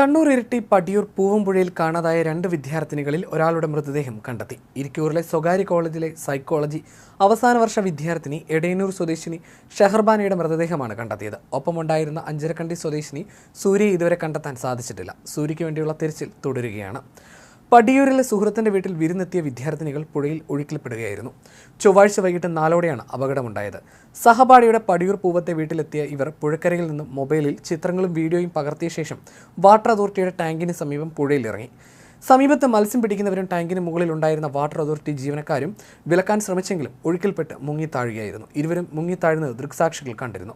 കണ്ണൂർ ഇരിട്ടി പടിയൂർ പൂവമ്പുഴയിൽ കാണാതായ രണ്ട് വിദ്യാർത്ഥിനികളിൽ ഒരാളുടെ മൃതദേഹം കണ്ടെത്തി. ഇരിക്കൂറിലെ സ്വകാര്യ കോളേജിലെ സൈക്കോളജി അവസാന വർഷ വിദ്യാർത്ഥിനി എടയന്നൂർ സ്വദേശിനി ഷെഹർബാനയുടെ മൃതദേഹമാണ് കണ്ടെത്തിയത്. ഒപ്പമുണ്ടായിരുന്ന അഞ്ചരക്കണ്ടി സ്വദേശിനി സൂര്യയെ ഇതുവരെ കണ്ടെത്താൻ സാധിച്ചിട്ടില്ല. സൂര്യയ്ക്ക് വേണ്ടിയുള്ള തിരച്ചിൽ തുടരുകയാണ്. പടിയൂരിലെ സുഹൃത്തിന്റെ വീട്ടിൽ വിരുന്നെത്തിയ വിദ്യാർത്ഥിനികൾ പുഴയിൽ ഒഴുക്കിൽപ്പെടുകയായിരുന്നു. ചൊവ്വാഴ്ച വൈകിട്ട് നാലോടെയാണ് അപകടമുണ്ടായത്. സഹപാഠിയുടെ പടിയൂർ പൂവത്തെ വീട്ടിലെത്തിയ ഇവർ പുഴക്കരയിൽ നിന്നും മൊബൈലിൽ ചിത്രങ്ങളും വീഡിയോയും പകർത്തിയ ശേഷം വാട്ടർ അതോറിറ്റിയുടെ ടാങ്കിന് സമീപം പുഴയിൽ ഇറങ്ങി സമീപത്ത് മത്സ്യം പിടിക്കുന്നവരും ടാങ്കിന് മുകളിൽ ഉണ്ടായിരുന്ന വാട്ടർ അതോറിറ്റി ജീവനക്കാരും വിലക്കാൻ ശ്രമിച്ചെങ്കിലും ഒഴുക്കിൽപ്പെട്ട് മുങ്ങിത്താഴുകയായിരുന്നു. ഇരുവരും മുങ്ങിത്താഴുന്നത് ദൃക്സാക്ഷികൾ കണ്ടിരുന്നു.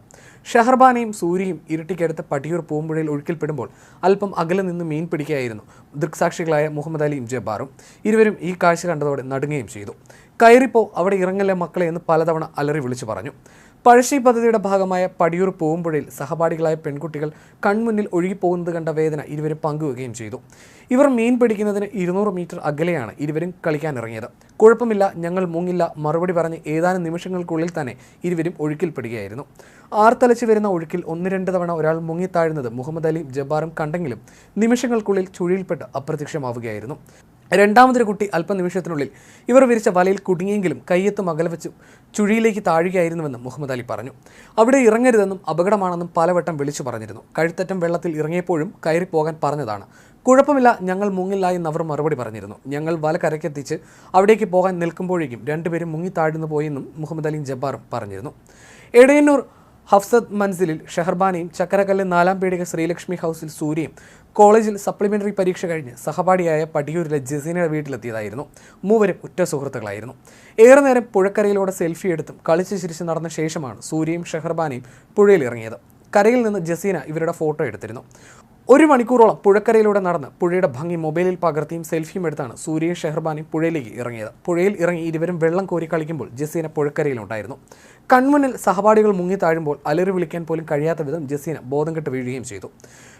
ഷെഹർബാനയും സൂര്യയും ഇരുട്ടിക്കടുത്ത് പടിയൂർ പൂമ്പുഴയിൽ ഒഴുക്കിൽപ്പെടുമ്പോൾ അല്പം അകലെ നിന്ന് മീൻ പിടിക്കുകയായിരുന്നു ദൃക്സാക്ഷികളായ മുഹമ്മദ് അലിയും ജബ്ബാറും. ഇരുവരും ഈ കാഴ്ച കണ്ടതോടെ നടുങ്ങുകയും ചെയ്തു. കയറിപ്പോ അവിടെ ഇറങ്ങല്ലേ മക്കളെ എന്ന് പലതവണ അലറി വിളിച്ചു പറഞ്ഞു. പഴശ്ശി പദ്ധതിയുടെ ഭാഗമായ പടിയൂർ പൂവുമ്പുഴയിൽ സഹപാഠികളായ പെൺകുട്ടികൾ കൺമുന്നിൽ ഒഴുകിപ്പോകുന്നത് കണ്ട വേദന ഇരുവരും പങ്കുവെക്കുകയും ചെയ്തു. ഇവർ മീൻ പിടിക്കുന്നതിന് ഇരുന്നൂറ് മീറ്റർ അകലെയാണ് ഇരുവരും കളിക്കാനിറങ്ങിയത്. കുഴപ്പമില്ല ഞങ്ങൾ മുങ്ങില്ല മറുപടി പറഞ്ഞ് ഏതാനും നിമിഷങ്ങൾക്കുള്ളിൽ തന്നെ ഇരുവരും ഒഴുക്കിൽപ്പെടുകയായിരുന്നു. ആർത്തലച്ച് വരുന്ന ഒഴുക്കിൽ ഒന്ന് രണ്ട് തവണ ഒരാൾ മുങ്ങിത്താഴുന്നത് മുഹമ്മദ് അലി ജബ്ബാറും കണ്ടെങ്കിലും നിമിഷങ്ങൾക്കുള്ളിൽ ചുഴിയിൽപ്പെട്ട് അപ്രത്യക്ഷമാവുകയായിരുന്നു. രണ്ടാമതൊരു കുട്ടി അല്പനിമിഷത്തിനുള്ളിൽ ഇവർ വിരിച്ച വലയിൽ കുടുങ്ങിയെങ്കിലും കയ്യെത്തും അകലെ ചുഴിയിലേക്ക് താഴുകയായിരുന്നുവെന്നും മുഹമ്മദ് അലി പറഞ്ഞു. അവിടെ ഇറങ്ങരുതെന്നും അപകടമാണെന്നും പലവട്ടം വിളിച്ചു പറഞ്ഞിരുന്നു. കഴുത്തറ്റം വെള്ളത്തിൽ ഇറങ്ങിയപ്പോഴും കയറി പോകാൻ പറഞ്ഞതാണ്. കുഴപ്പമില്ല ഞങ്ങൾ മുങ്ങില്ല എന്നവർ മറുപടി പറഞ്ഞിരുന്നു. ഞങ്ങൾ വല കരക്കെത്തിച്ച് അവിടേക്ക് പോകാൻ നിൽക്കുമ്പോഴേക്കും രണ്ടുപേരും മുങ്ങി താഴ്ന്നു പോയെന്നും മുഹമ്മദ് അലിയും ജബ്ബാറും പറഞ്ഞിരുന്നു. എടയന്നൂർ ഹഫ്സത്ത് മൻസിലിൽ ഷെഹർബാനയും ചക്കരക്കല്ല് നാലാം പീടിക ശ്രീലക്ഷ്മി ഹൗസിൽ സൂര്യയും കോളേജിൽ സപ്ലിമെന്ററി പരീക്ഷ കഴിഞ്ഞ് സഹപാഠിയായ പടിയൂരിലെ ജസീനയുടെ വീട്ടിലെത്തിയതായിരുന്നു. മൂവരും ഉറ്റ സുഹൃത്തുക്കളായിരുന്നു. ഏറെ നേരം പുഴക്കരയിലൂടെ സെൽഫി എടുത്തും കളിച്ച് ചിരിച്ച് നടന്ന ശേഷമാണ് സൂര്യയും ഷെഹർബാനയും പുഴയിൽ ഇറങ്ങിയത് കരയിൽ നിന്ന് ജസീന ഇവരുടെ ഫോട്ടോ എടുത്തിരുന്നു. ഒരു മണിക്കൂറോളം പുഴക്കരയിലൂടെ നടന്ന് പുഴയുടെ ഭംഗി മൊബൈലിൽ പകർത്തിയും സെൽഫിയും എടുത്താണ് സൂര്യയും ഷെഹർബാനും പുഴയിലേക്ക് ഇറങ്ങിയത്. പുഴയിൽ ഇറങ്ങി ഇരുവരും വെള്ളം കോരി കളിക്കുമ്പോൾ ജസീന പുഴക്കരയിലുണ്ടായിരുന്നു. കൺമുന്നിൽ സഹപാഠികൾ മുങ്ങി താഴുമ്പോൾ അലറി വിളിക്കാൻ പോലും കഴിയാത്ത വിധം ജസീന ബോധം കെട്ട് വീഴുകയും ചെയ്തു.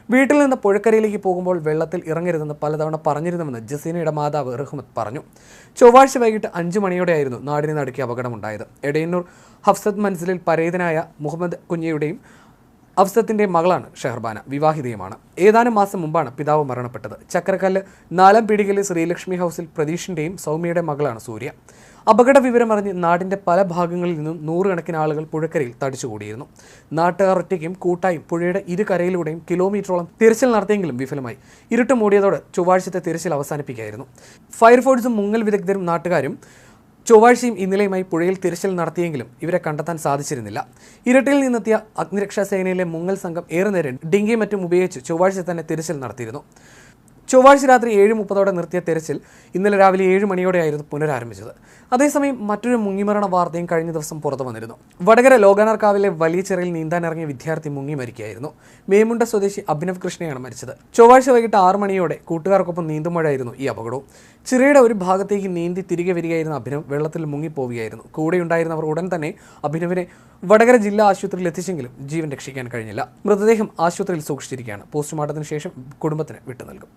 വീട്ടിൽ നിന്ന് പുഴക്കരയിലേക്ക് പോകുമ്പോൾ വെള്ളത്തിൽ ഇറങ്ങരുതെന്ന് പലതവണ പറഞ്ഞിരുന്നുവെന്ന് ജസീനയുടെ മാതാവ് റഹ്മത്ത് പറഞ്ഞു. ചൊവ്വാഴ്ച വൈകിട്ട് അഞ്ചു മണിയോടെയായിരുന്നു നാടിനെ നടുക്കിയ അപകടമുണ്ടായത്. എടയന്നൂർ ഹഫ്സത്ത് മൻസിലിൽ പരേതനായ മുഹമ്മദ് കുഞ്ഞയുടെയും അഫ്സത്തിന്റെ മകളാണ് ഷെഹർബാന. വിവാഹിതയുമാണ്. ഏതാനും മാസം മുമ്പാണ് പിതാവ് മരണപ്പെട്ടത്. ചക്രക്കല്ല് നാലാം പീടികയിലെ ശ്രീലക്ഷ്മി ഹൗസിൽ പ്രതീഷിന്റെയും സൗമ്യയുടെ മകളാണ് സൂര്യ. അപകട വിവരമറിഞ്ഞ് നാടിന്റെ പല ഭാഗങ്ങളിൽ നിന്നും നൂറുകണക്കിന് ആളുകൾ പുഴക്കരയിൽ തടിച്ചുകൂടിയിരുന്നു. നാട്ടുകാർ ഒറ്റയ്ക്കും കൂട്ടായും പുഴയുടെ ഇരു കരയിലൂടെയും കിലോമീറ്ററോളം തിരച്ചിൽ നടത്തിയെങ്കിലും വിഫലമായി. ഇരുട്ട് മൂടിയതോടെ ചൊവ്വാഴ്ചത്തെ തിരച്ചിൽ അവസാനിപ്പിക്കുകയായിരുന്നു. ഫയർഫോഴ്സും മുങ്ങൽ വിദഗ്ധരും നാട്ടുകാരും ചൊവ്വാഴ്ചയും ഇന്നലെയുമായി പുഴയിൽ തിരച്ചിൽ നടത്തിയെങ്കിലും ഇവരെ കണ്ടെത്താൻ സാധിച്ചിരുന്നില്ല. ഇരട്ടിയിൽ നിന്നെത്തിയ അഗ്നിരക്ഷാ സേനയിലെ മുങ്ങൽ സംഘം ഏറെ നേരം ഡിങ്കിയും മറ്റും ഉപയോഗിച്ച് ചൊവ്വാഴ്ച തന്നെ തിരച്ചിൽ നടത്തിയിരുന്നു. ചൊവ്വാഴ്ച രാത്രി ഏഴ് മുപ്പതോടെ നിർത്തിയ തിരച്ചിൽ ഇന്നലെ രാവിലെ ഏഴ് മണിയോടെയായിരുന്നു പുനരാരംഭിച്ചത്. അതേസമയം മറ്റൊരു മുങ്ങിമരണ വാർത്തയും കഴിഞ്ഞ ദിവസം പുറത്തു വന്നിരുന്നു. വടകര ലോകാനാർക്കാവിലെ വലിയ ചെറിയിൽ നീന്താനിറങ്ങിയ വിദ്യാർത്ഥി മുങ്ങി മരിക്കുകയായിരുന്നു. മേമുണ്ട സ്വദേശി അഭിനവ് കൃഷ്ണയാണ് മരിച്ചത്. ചൊവ്വാഴ്ച വൈകിട്ട് ആറ് മണിയോടെ കൂട്ടുകാർക്കൊപ്പം നീന്തുമ്പോഴായിരുന്നു ഈ അപകടവും. ചിറയുടെ ഒരു ഭാഗത്തേക്ക് നീന്തി തിരികെ വരികയായിരുന്ന അഭിനവ് വെള്ളത്തിൽ മുങ്ങിപ്പോവുകയായിരുന്നു. കൂടെയുണ്ടായിരുന്നവർ ഉടൻ തന്നെ അഭിനവിനെ വടകര ജില്ലാ ആശുപത്രിയിൽ എത്തിച്ചെങ്കിലും ജീവൻ രക്ഷിക്കാൻ കഴിഞ്ഞില്ല. മൃതദേഹം ആശുപത്രിയിൽ സൂക്ഷിച്ചിരിക്കുകയാണ്. പോസ്റ്റ്മോർട്ടത്തിന് ശേഷം കുടുംബത്തിന് വിട്ടു നൽകും